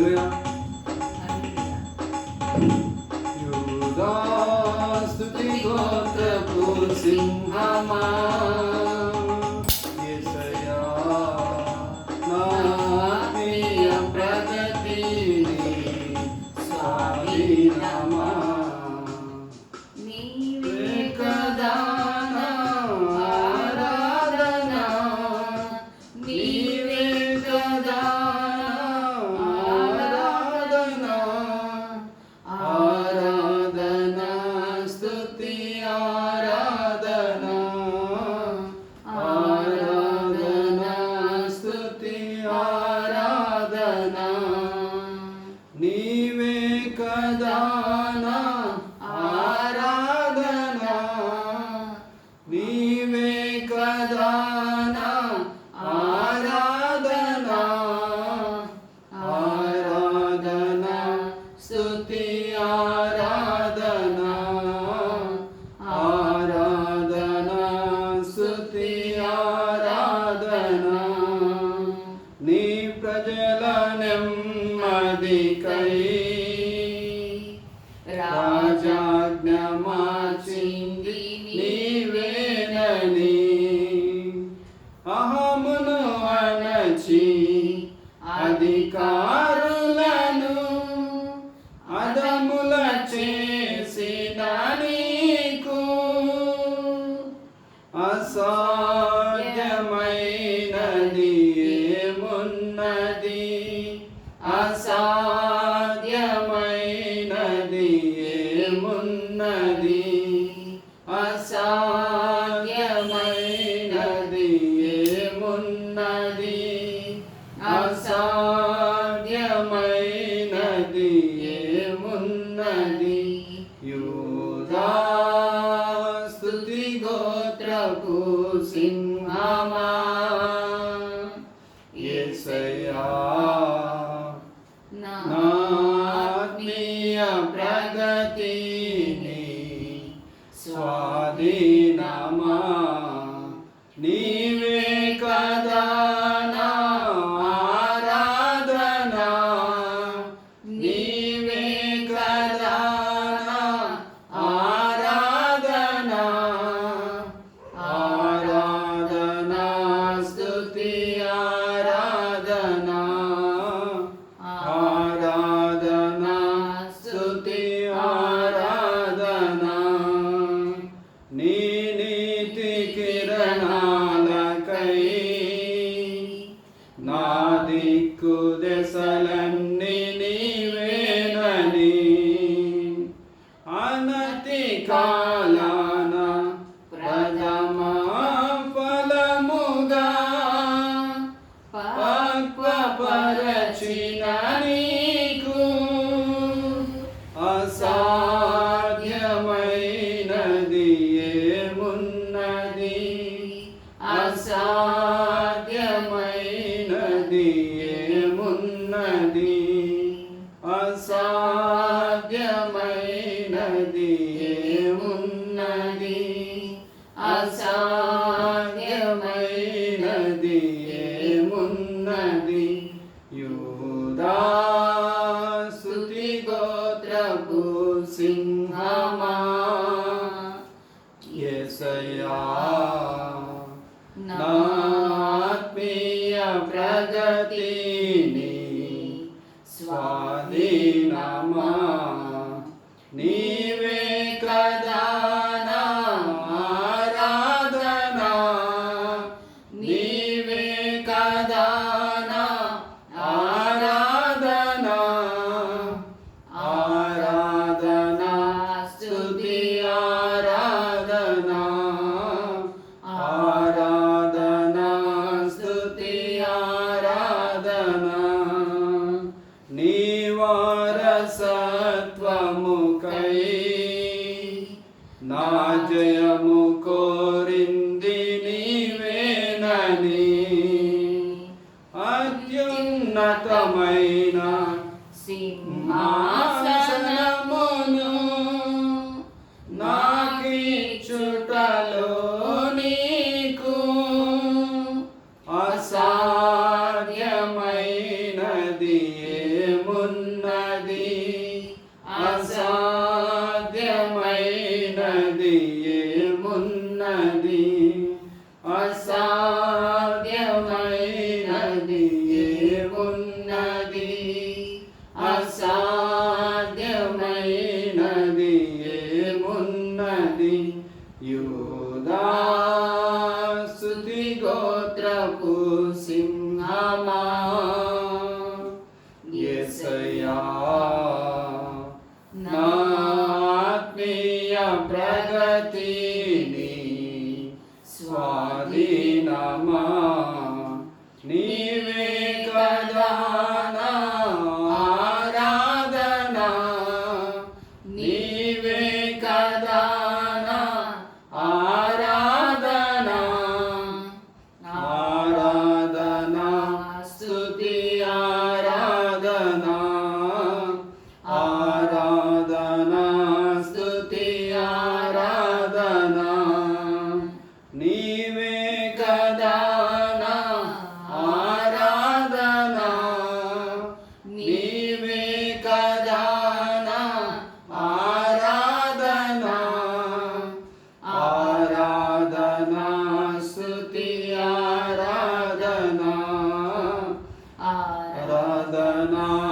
Alléluia. స్థుతి గోత్రపు సింహమా ప్రగతి స్వామి నమా నీవే రాజమైన ప్రభువు సింహమా. ఏసయ్యా నాత్మీయ ప్రగతిని స్వాధీనమా. నీవే అసాధ్యమైనది ఏమున్నది? అసాధ్యమైనది ఏమున్నది? అసాధ్యమైనది ఏమున్నది? ఉన్నది అసాధ్యమైనది ఏమున్నది యూదా స్థుతి గోత్రపు సింహమా ఎసయా ఆత్మీయ ప్రగతిని స్వాధీనమా నీ त्वमुकै नाजयमुको 哎呀。No.